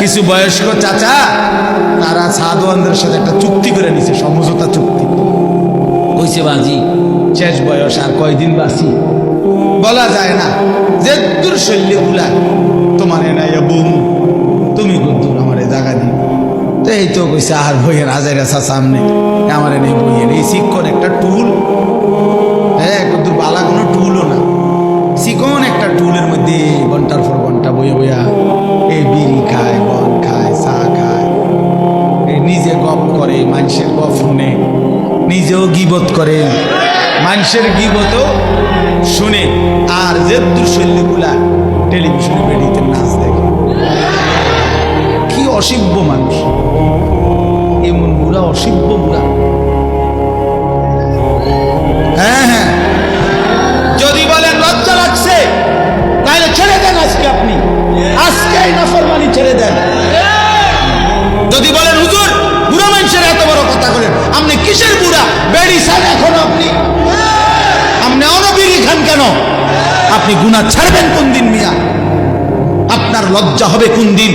কিছু বয়স্ক চাচা তারা সাধুয়ানদের সাথে একটা চুক্তি করে নিছে সমঝোতা চুক্তি। কইছে বাজি। শেষ বয়স আর কয়দিন বাঁচি? বলা যায় না যে দূর শৈল্যগুলা তোমার নাই বুম তুমি কিন্তু আমার জায়গা দিই তো এই তো কইছে আর বইয়ের হাজার আসা সামনে। আমার নেই বইয়ের এই শিক্ষণ একটা টুল হ্যাঁ কিন্তু বালা কোনো টুলও না। চিকন একটা টুলের মধ্যে ঘণ্টার পর ঘণ্টা বইয়া বইয়া মানুষের শুনে নিজেও গিবত করে। মানুষের গিবতও শুনে। আর যে দুশল্যগুলা টেলিভিশনে বেরিয়েতে নাচ দেখে। কি অসিব্য মানুষ। এমন বুড়া, অসিব্য বুড়া। হ্যাঁ হ্যাঁ। যদি বলেন লজ্জা লাগছে, তাহলে ছেড়ে দেন আজকে আপনি। আজকে এই নাফরমানি ছেড়ে দেন। আপনি গুণা ছাড়বেন কোন দিন মিয়া? আপনার লজ্জা হবে কোন দিন?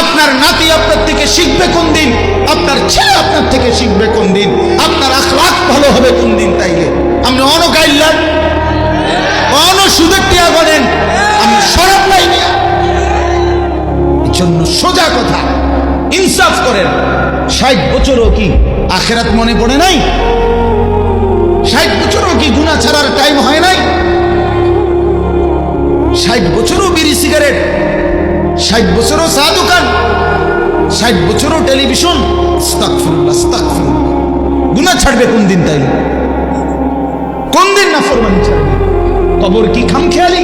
আপনার নাতি আপনার থেকে শিখবে কোন দিন? আপনার ছেলে আপনার থেকে শিখবে কোন দিন? আপনার আখলাক ভালো হবে কোন দিন তাইলে? আপনি অনগাইল্লাম অন সুদের টিয়া বলেন আমি সরব নাই মিয়া? এই জন্য সোজা কথা, ইনসাফ করেন। ষাট বছরও কি আখেরাত মনে পড়ে নাই? ষাট বছরও কি গুণা ছাড়ার টাইম হয় নাই? ষাট বছরও বিড়ি সিগারেট, ষাট বছরও চা দোকান, ষাট বছরও টেলিভিশন। গুনাহ ছাড়বে কোন দিন তাই কোন দিন না ফরমানি ছাড়বে? কবর কি খামখেয়ালি?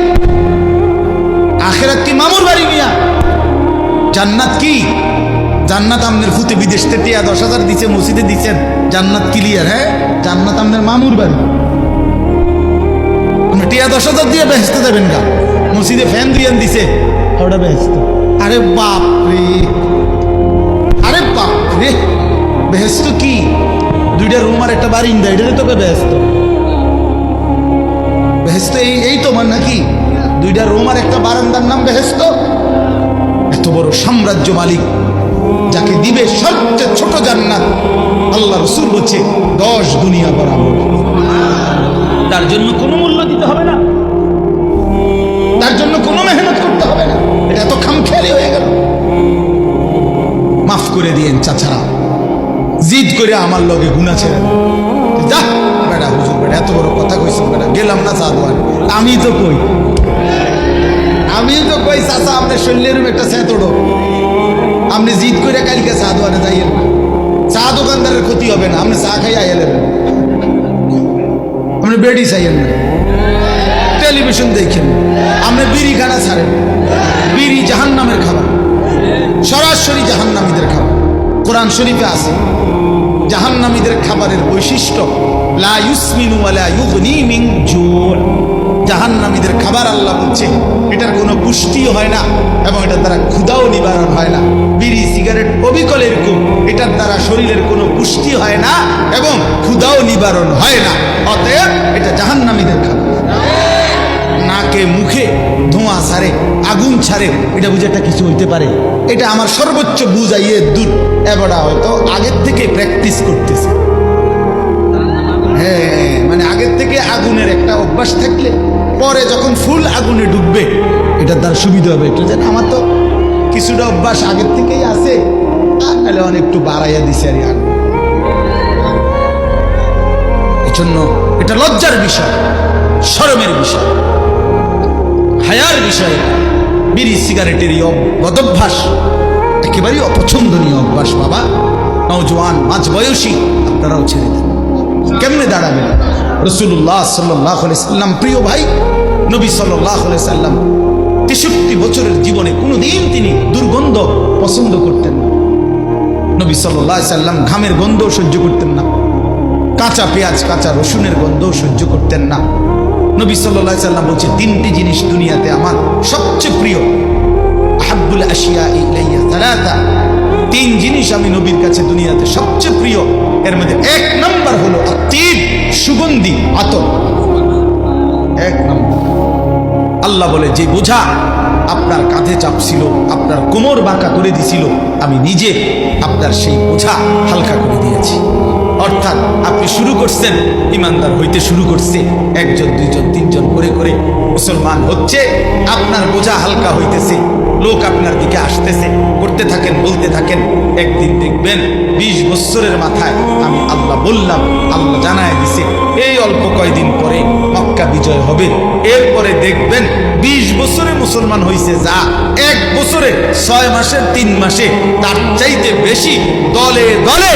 আখেরাত কি মামুর বাড়ি মিয়া? জান্নাত কি? জান্নাত আপনার ফুতে বিদেশ থেকে দশ হাজার দিচ্ছে মসজিদে দিচ্ছেন জান্নাত ক্লিয়ার হ্যাঁ? জান্নাত আপনার মামুর বাড়ি। টিয়া দশ হাজার দিয়ে বেহেস্তে দেবেন গা। মসজিদে ফ্যান দিয়ে দিছে। ওটা বেহেস্ত আরে বাপ রে। আরে বাপ রে। বেহেস্ত কি? দুইটা রুম আর একটা বাড়ি ইন্দা এটারে তোকে বেহেস্ত বেহেস্ত এই এই তোমার নাকি। দুইটা রুম আর একটা বারান্দার নাম বেহেস্ত এত বড় সাম্রাজ্য মালিক যাকে দিবে সবচেয়ে ছোট জান্নাত আল্লাহ রসুল বলছে দশ দুনিয়া বরাবর। করে আমার লগে গুণা ছেড়ে যা বেটা হুজুর বেটা এত বড় কথা কইছ বেটা গেলাম না সাদওয়ান আমি তো কই, আমি তো কই, চাচা আপনার শরীরের একটা সেতড়ো আপনি জিদ করে কালকে সাদওয়ানে যাইয়েন। না চা দোকানদারের ক্ষতি হবে না, আপনি চা খাইয়া এলেন আপনি বেডি চাইয়েন না। টেলিভিশন দেখেন, আপনি বিড়ি খানা ছাড়েন। বিড়ি জাহান নামের খাবার, সরাসরি জাহান্নামীদের খাবার। কোরআন শরীফে আছে। জাহান্নামীদের খাবারের বৈশিষ্ট্য, লা ইউসমিনু মিন জাহান্নামীদের খাবার আল্লাহ বলছে এটার কোনো পুষ্টিও হয় না এবং এটার দ্বারা ক্ষুদাও নিবারণ হয় না। বিড়ি, সিগারেট অবিকল এরকম এটার দ্বারা শরীরের কোনো পুষ্টি হয় না এবং ক্ষুদাও নিবারণ হয় না। অতএব এটা জাহান্নামীদের খাবার। ধোঁয়া ছাড়ে, আগুন ছাড়ে, এটা বুঝে একটা কিছু হইতে পারে। এটা আমার সর্বোচ্চ বুঝাইয়ে দূর। এবারটা হয়তো আগের থেকে প্র্যাকটিস করতেছে। হ্যাঁ মানে আগের থেকে আগুনের একটা অভ্যাস থাকলে পরে যখন ফুল আগুনে ডুববে এটা তার সুবিধা হবে। একটু যেন আমার তো কিছুটা অভ্যাস আগের থেকেই আছে। আর নাহলে অনেক একটু বাড়াইয়া দিছে আর আগুন। এজন্য এটা লজ্জার বিষয়, শরমের বিষয়। হায়ার বিষয় বিড়ি, সিগারেটের বদভ্যাস, একেবারেই অপছন্দনীয় অভ্যাস বাবা। নওজোয়ান, মাঝ বয়সী, আপনারাও ছেড়ে দেন। কেমনে দাঁড়াবেন? রসুল্লাহ সাল্লাহ সাল্লাম, প্রিয় ভাই, নবী সাল্লাহ সাল্লাম, তেষট্টি বছরের জীবনে কোনোদিন তিনি দুর্গন্ধ পছন্দ করতেন না। নবী সাল্লাহ সাল্লাম ঘামের গন্ধও সহ্য করতেন না। কাঁচা পেঁয়াজ, কাঁচা রসুনের গন্ধও সহ্য করতেন না। নবী সাল্লাহ সাল্লাম বলছে, তিনটি জিনিস দুনিয়াতে আমার সবচেয়ে প্রিয়। আহাব্বুল আশিয়া তিন জিনিস আমি নবীর কাছে দুনিয়াতে সবচেয়ে প্রিয়। এর মধ্যে এক নম্বর হলো তিন সুগন্ধি, আতর। এক নম্বর। আল্লাহ বলে, যে বোঝা, আপনার কাঁধে চাপছিল, আপনার কোমর বাঁকা করে দিছিল, আমি নিজে আপনার সেই বোঝা হালকা করে দিয়েছি। অর্থাৎ আপনি শুরু করছেন, ইমানদার হইতে শুরু করছে। একজন, দুইজন, তিনজন করে করে মুসলমান হচ্ছে, আপনার বোঝা হালকা হইতেছে, লোক আপনার দিকে আসতেছে। করতে থাকেন, বলতে থাকেন, একদিন দেখবেন ২০ বছরের মাথায় আমি আল্লাহ বললাম, আল্লাহ জানায় দিছে, এই অল্প কয়েকদিন পরে মক্কা বিজয় হবে। এরপরে দেখবেন ২০ বছরে মুসলমান হয়েছে যা, এক বছরে ছয় মাসে, তিন মাসে, তার চাইতে বেশি দলে দলে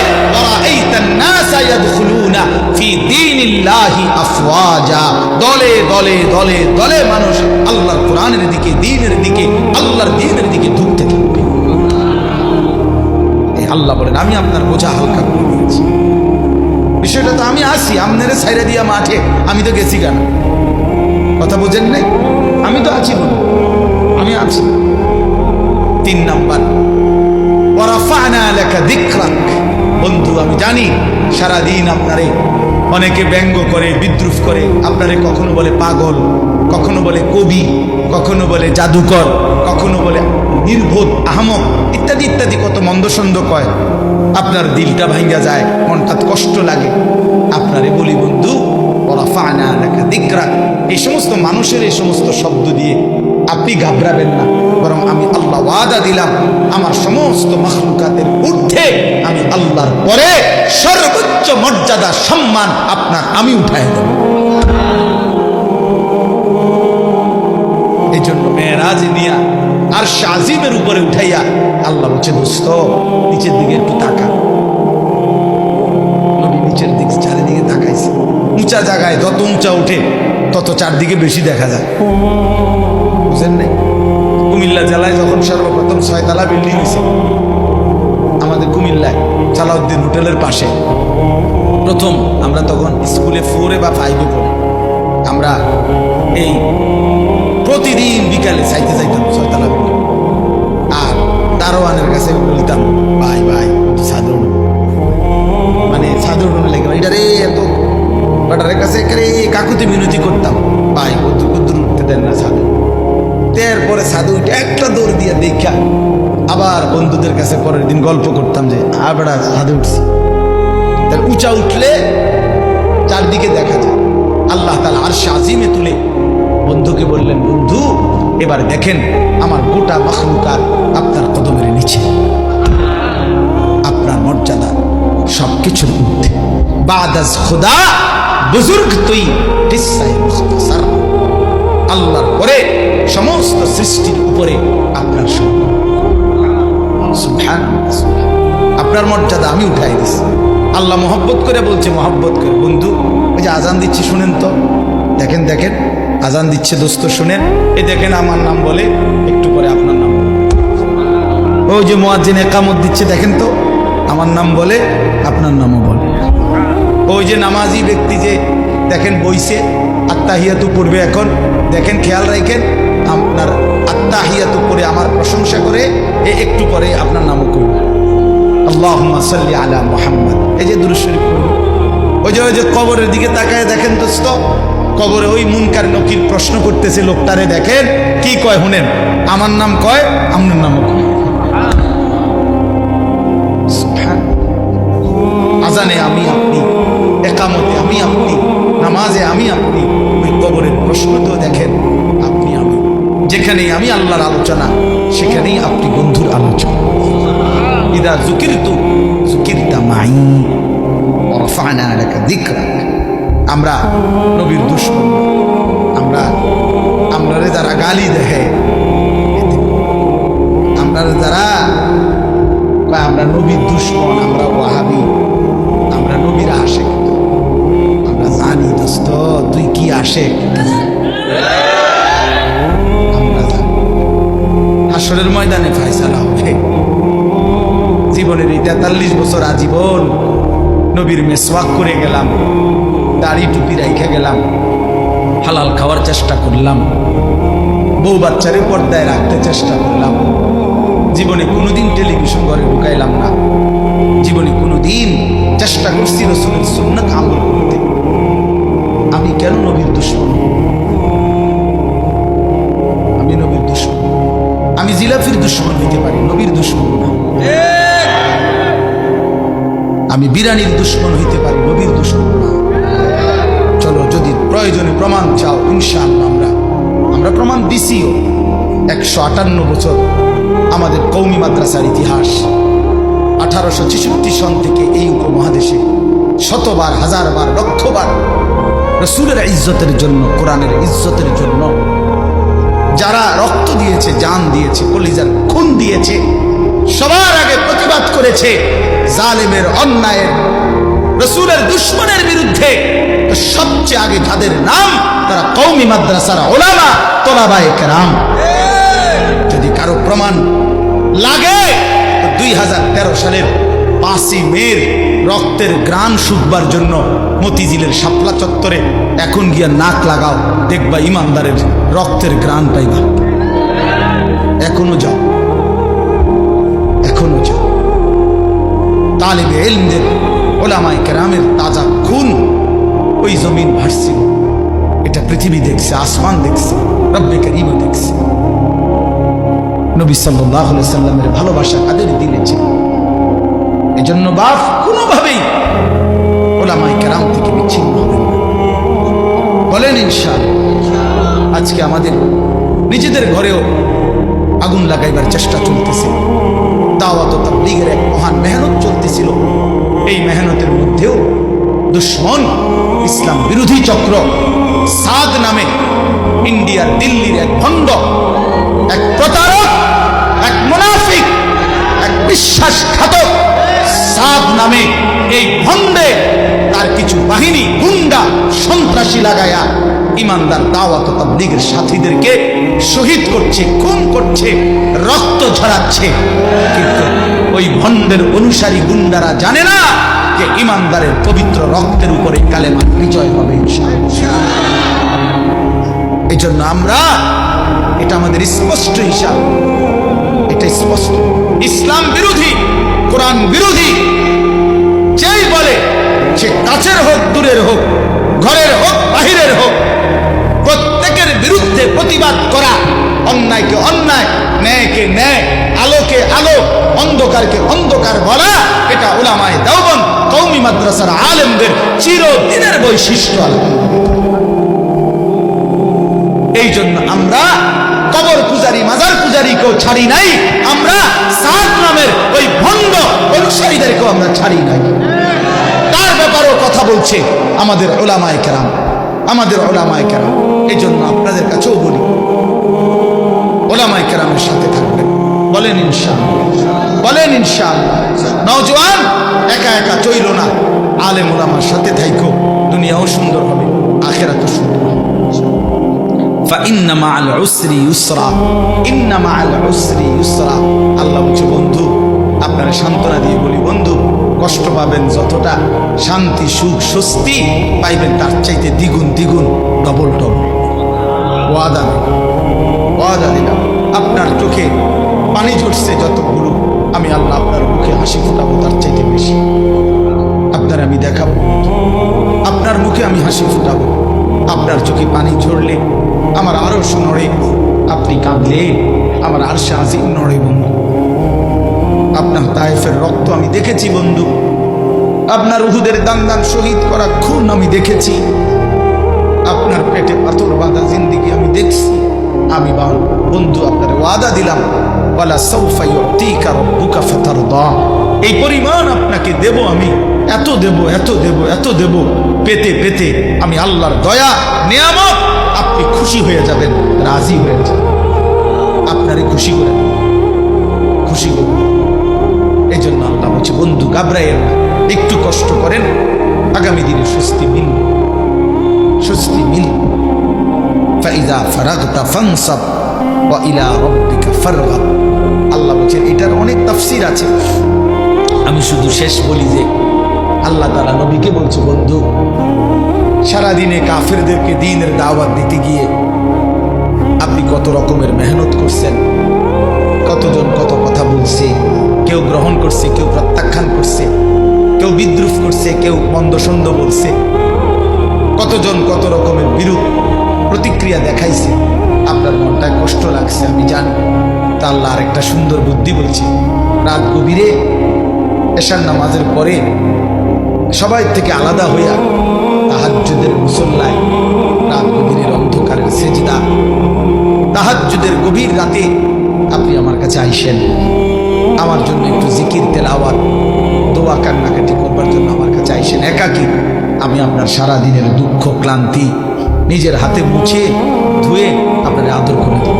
দলে দলে দলে দলে মানুষ আল্লাহর কোরআনের দিকে, দিনের দিকে, আল্লাহর দিনের দিকে ধুক আল্লাহ বলেন, আমি আপনার বোঝা হালকা করে দিয়েছি। বিষয়টা তো আমি আসি আমনের সাইরা দিয়া মাঠে আমি তো গেছি কেন? কথা বোঝেন নাই? আমি তো আছি বলুন আমি আছি। তিন নাম্বার বন্ধু, আমি জানি সারাদিন আপনারে অনেকে ব্যঙ্গ করে, বিদ্রুপ করে। আপনারে কখনো বলে পাগল, কখনো বলে কবি, কখনো বলে জাদুকর। নির্বোধ, আহমক, ইত্যাদি ইত্যাদি কত মন্দসন্দ কয়। আপনার দিলটা ভাঙ্গা যায়, মনটা কষ্ট লাগে। আপনারে বলি, বন্ধু লাকা যিকরাক এই সমস্ত মানুষের এই সমস্ত শব্দ দিয়ে আপনি ঘাবড়াবেন না। বরং আমি আল্লাহ ওয়াদা দিলাম, আমার সমস্ত মখলুকাতের ঊর্ধ্বে আমি আল্লাহর পরে সর্বোচ্চ মর্যাদা, সম্মান আপনার আমি উঠাই দেব। এই জন্য মেয়েরাজ নিয়া আর শাজিমের উপরে উঠাইয়া, আল্লাহ বলছে, দোস্ত, নিচের দিকে একটু তাকা। নিচের দিকে, চারিদিকে তাকাইছে। উঁচা জায়গায় যত উঁচা উঠে, তত চারদিকে বেশি দেখা যায়। বুঝেন নাই? কুমিল্লা জেলায় যখন সর্বপ্রথম ছয়তলা বিল্ডিং হয়েছে আমাদের কুমিল্লায় সালাউদ্দিন হোটেলের পাশে, প্রথম আমরা তখন স্কুলে ফোরে বা ফাইভে পড়ি। আমরা এই প্রতিদিন বিকালে চাইতে চাইতাম ছয়তলা আর দারোয়ানের কাছে বলতাম, ভাই ভাই সাধারণ মানে সাধারণ লেগে এটা রে এত বাটারের কাছে একেবারে কাকুতি মিনতি করতাম। ভাই, কদ্দুর কদ্দুর উঠতে দেন না সাধু তারপরে সাধু একটা দৌড় দিয়ে দেখা, আবার বন্ধুদের কাছে পরের দিন গল্প করতাম যে আবড়া সাধু উঠছি। উঁচা উঠলে চারদিকে দেখা যায়, আল্লাহ তালা আর শাজিমে তুলে বন্ধুকে বললেন, বন্ধু, এবার দেখেন আমার গোটা মখলুকার আপনার কদমের নিচে। আপনার মর্যাদা সব কিছুর ঊর্ধ্বে। বাদাস খোদা, বুজুর্গ তুই আল্লাহর পরে সমস্ত সৃষ্টির উপরে আপনার। আপনার মর্যাদা আমি উঠাই দিছি। আল্লাহ মহব্বত করে বলছে, মহব্বত করে। বন্ধু ওই যে আজান দিচ্ছি, শুনেন তো। দেখেন দেখেন। আজান দিচ্ছে, দোস্ত, শুনেন। এ দেখেন আমার নাম বলে, একটু পরে আপনার নাম। ওই যে মোয়াজ্জিন একামত দিচ্ছে, দেখেন তো, আমার নাম বলে, আপনার নামও বলে। ওই যে নামাজি ব্যক্তি যে, দেখেন, বইছে, আত্মাহিয়াতু পড়বে এখন। দেখেন, খেয়াল রাখেন, আপনার আত্মাহিয়াতু পড়ে আমার প্রশংসা করে, এ একটু পরে আপনার নামও করবে। আল্লাহ সাল্লি আলা মোহাম্মদ। এই যে দুরুশরীফ ওই যে ওই যে কবরের দিকে তাকায় দেখেন, দোস্ত কবরে ওই মুনকার নকির প্রশ্ন করতেছে, লোকটারে দেখেন। কি কয় শুনেন? আমার নাম কয়? আপনার নামও কয়? আজানে আমি আপনি, একামতে আমি আপনি, নামাজে আমি আপনি, ওই কবরের প্রশ্ন তো দেখেন, আপনি আমি। যেখানেই আমি আল্লাহর আলোচনা, সেখানেই আপনি বন্ধুর আলোচনা। ইদা জুকির তু জুকিরতা মাই ওরফানা লেখা দিকরা আমরা নবীর দুশ্মন আমরা আমরা যারা গালি দেখে আমরা যারা আমরা নবীর দুশ্মন, আমরা ওয়াহাবি, আমরা নবীর আসে আমরা জানি, দোস্ত, তুই কি আসে আমরা ময়দানে ফাইসালা হবে। জীবনের এই তেতাল্লিশ বছর আজীবন নবীর মেসওয়াক করে গেলাম। দাড়ি টুপি রাইখে গেলাম। হালাল খাওয়ার চেষ্টা করলাম। বউ বাচ্চারে পর্দায় রাখতে চেষ্টা করলাম। জীবনে কোনোদিন টেলিভিশন ঘরে ঢুকাইলাম না। জীবনে কোনোদিন চেষ্টা করছি রসুলের সুন্নাত আমল করতে। আমি কেন নবীর দুশ্মন? আমি নবীর দুশ্মন। ফাজিলাফির দুশ্মন হইতে পারি নবীর দুশ্মন না। আমি বিরানির দুশ্মন হইতে পারি নবীর দুশ্মন না। প্রয়োজনে প্রমাণ চাও, ইনশাআল্লাহ আমরা। আমরা প্রমাণ দিছিও। একশো আটান্ন বছর আমাদের কৌমি মাদ্রাসার ইতিহাস। আঠারোশো ছেষট্টি সন থেকে এই উপমহাদেশে শতবার, হাজারবার, লক্ষবার রসুলের ইজ্জতের জন্য, কোরআনের ইজ্জতের জন্য যারা রক্ত দিয়েছে, জান দিয়েছে, কলিজার খুন দিয়েছে, সবার আগে প্রতিবাদ করেছে জালেমের অন্যায়ের রসুলের দুশ্মনের বিরুদ্ধে সবচেয়ে আগে যাদের নাম, তারা কৌমি মাদ্রাসার ওলামা, তোলাবায়ে কেরাম। যদি কারও প্রমাণ লাগে দুই হাজার তেরো সালের পাঁচই মের রক্তের গ্রান শুকবার জন্য মতিঝিলের শাপলা চত্বরে এখন গিয়া নাক লাগাও, দেখবা ইমানদারের রক্তের গ্রান পাইবা এখনও যাও। এখনও যাও। তালিবে এলমদের ওলামাই কেরামের তাজা খুন ওই জমিন ভাসছিল। এটা পৃথিবী দেখছে, আসমান দেখছে, রব্বে করিমও দেখছে। নবী সাল্লাহ সাল্লামের ভালোবাসা কাদের দিলেছে এই জন্য বাপ, কোনোভাবেই ওলামাই কেরাম থেকে বিচ্ছিন্ন হবেন না। বলেন ইনশাল আজকে আমাদের নিজেদের ঘরেও আগুন লাগাইবার চেষ্টা চলতেছে। দুশ্মন ইসলাম বিরোধী চক্র সাদ নামে ইন্ডিয়ার দিল্লির এক ভণ্ড, এক প্রতারক, এক মুনাফিক, এক বিশ্বাসঘাতক সাদ নামে এই ভণ্ডে তার কিছু বাহিনী, গুন্ডা, সন্ত্রাসী লাগায়া ইমানদার দাওয়াত তাবলিগের সাথীদেরকে শহীদ করছে, খুন করছে, রক্ত ঝরাচ্ছে। কিন্তু ওই ভণ্ডের অনুসারী গুন্ডারা জানে না যে ইমানদারের পবিত্র রক্তের উপরে কালেমা বিজয় হবে এই জন্য আমরা, এটা আমাদের স্পষ্ট হিসাব, এটা স্পষ্ট। ইসলাম বিরোধী, কোরআন বিরোধী, যেই বলে, সে কাছের হোক, দূরের হোক, ঘরের হোক, বাহিরের হোক বিরুদ্ধে প্রতিবাদ করা। অন্যায়কে অন্যায়, ন্যায়কে ন্যায়, আলোকে আলো, অন্ধকারকে অন্ধকার বলা, এটা ওলামায় দেওবন কৌমি মাদ্রাসার আলেমদের চিরদিনের বৈশিষ্ট্য এই জন্য আমরা কবর পূজারী, মাজার পূজারীকেও ছাড়ি নাই, আমরা সাত নামের ওই ভণ্ড অনুসারীদেরকেও আমরা ছাড়ি নাই। তার ব্যাপারেও কথা বলছে আমাদের ওলামায় কেরাম। আমাদের ওলামায় কেরাম এই জন্য আপনাদের কাছেও বলি ওলামায় কেরামের সাথে থাকবেন বলেন ইনশাল বলেন ইনশাল নওজোয়ান একা একা চইল না আলেম ওলামার সাথে থাইকো দুনিয়াও সুন্দর হবে আখেরাতও সুন্দর হবে فإن مع العسر يسرا إن مع العسر يسرا আল্লাহ বলছে বন্ধু আপনারা সান্ত্বনা দিয়ে বলি, বন্ধু, কষ্ট পাবেন যতটা, শান্তি, সুখ, স্বস্তি পাইবেন তার চাইতে দ্বিগুণ দ্বিগুণ ডবল ডবল ওয়াদা ওয়াদা দিলাম। আপনার চোখে পানি ঝরছে যতগুলো, আমি আল্লাহ আপনার মুখে হাসি ফুটাবো তার চাইতে বেশি। আপনার আমি দেখাবো। আপনার মুখে আমি হাসি ফুটাবো। আপনার চোখে পানি ঝরলে আমার আরও নড়ে, আপনি কাঁদলে আমার আর আজিম নড়ে, বন্ধু। আপনার তায়েফের রক্ত আমি দেখেছি, বন্ধু। আপনার উহুদের দান দান শহীদ করা খুন আমি দেখেছি। আপনার পেটে পাথর বাঁধা জিন্দিগি আমি দেখছি। আমি বন্ধু, আপনার ওয়াদা দিলাম। বলা ওয়ালা সৌফা ইউতিকা রব্বুকা ফাতারদা। এই পরিমাণ আপনাকে দেব আমি। এত দেব এত দেব এত দেব। পেতে পেতে আমি আল্লাহর দয়া, নিয়ামত আপনি খুশি হয়ে যাবেন, রাজি হয়ে যাবেন। আপনারে খুশি করে। খুশি করব এই জন্য আল্লাহ বলছে, বন্ধু, ঘাবড়াইয়েন না। একটু কষ্ট করেন। আগামী দিনে স্বস্তি মিল স্বস্তি মিল ফাইদা ফারাগতা ফানসাব ওয়া ইলা রাব্বিকা আল্লাহ বলছেন, এটার অনেক তাফসীর আছে। আমি শুধু শেষ বলি যে, আল্লাহ তাআলা নবীকে বলছে, বন্ধু, সারাদিনে কাফেরদেরকে দিনের দাওয়াত দিতে গিয়ে আপনি কত রকমের মেহনত করছেন? কতজন কত কথা বলছে, কেউ গ্রহণ করছে, কেউ প্রত্যাখ্যান করছে, কেউ বিদ্রুপ করছে, কেউ মন্দসন্দ বলছে। কতজন কত রকমের বিরূপ প্রতিক্রিয়া দেখাইছে। আপনার মনটায় কষ্ট লাগছে, আমি জানি। তা আল্লাহ আরেকটা সুন্দর বুদ্ধি বলছে, রাত গভীরে এশার নামাজের পরে সবাই থেকে আলাদা হইয়া তাহাজ্জুদের মুসল্লায় রাত গভীরের অন্ধকারের সেজদা, তাহাজ্জুদের গভীর রাতে আইসেন। আমার জন্য একটু জিকির, তেলাওয়াত, দোয়া, কান্নাকাটি করবার জন্য আমার কাছে আইসেন। একাকি আমি আপনার সারা দিনের দুঃখ, ক্লান্তি নিজের হাতে মুছে ধুয়ে আপনার আদর করে দেব।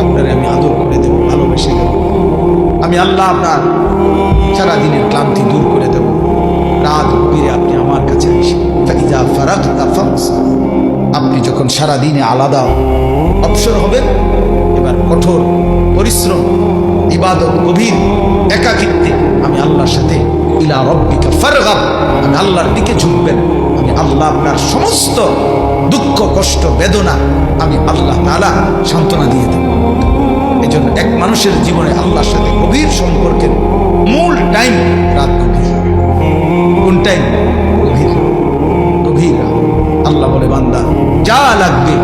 আপনারে আমি আদর করে দেব, ভালোবেসে দেব। আমি আল্লাহ আপনার সারা দিনের ক্লান্তি দূর করে দেব। রাত গভীরে আপনি আমার কাছে আসেন। আপনি যখন সারা দিনে আলাদা অবসর হবেন কঠোর, পরিশ্রম, ইবাদত, গভীর, একাকিত্বে আমি আল্লাহর সাথে ইলা রব্বিকা ফারগাব। আমি আল্লাহর দিকে ঝুঁকবেন। আমি আল্লাহ আপনার সমস্ত দুঃখ, কষ্ট, বেদনা আমি আল্লাহ তাআলা সান্ত্বনা দিয়ে দেব। এই জন্য এক মানুষের জীবনে আল্লাহর সাথে গভীর সম্পর্কের মূল টাইম রাত গভীর। কোন টাইম? গভীর। গভীর আল্লাহ বলে, বান্দা, যা লাগবে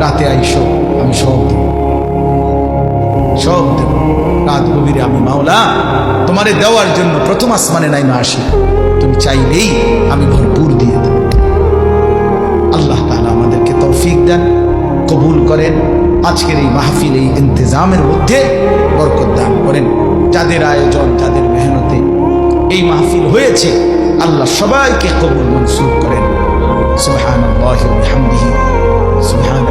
রাতে আইসো, আমি সব সব দেব। রাত গভীরে আমি মাওলা, তোমারে দেওয়ার জন্য প্রথম আসমানে নাই না আসি। তুমি চাইলেই আমি ভরপুর দিয়ে দেব। আল্লাহ তাআলা আমাদেরকে তৌফিক দেন, কবুল করেন। আজকের এই মাহফিল, এই ইন্তজামের মধ্যে বরকত দান করেন। যাদের আয়োজন, যাদের মেহনতে এই মাহফিল হয়েছে, আল্লাহ সবাইকে কবুল মনসুর করেন। ওয়া সুবহান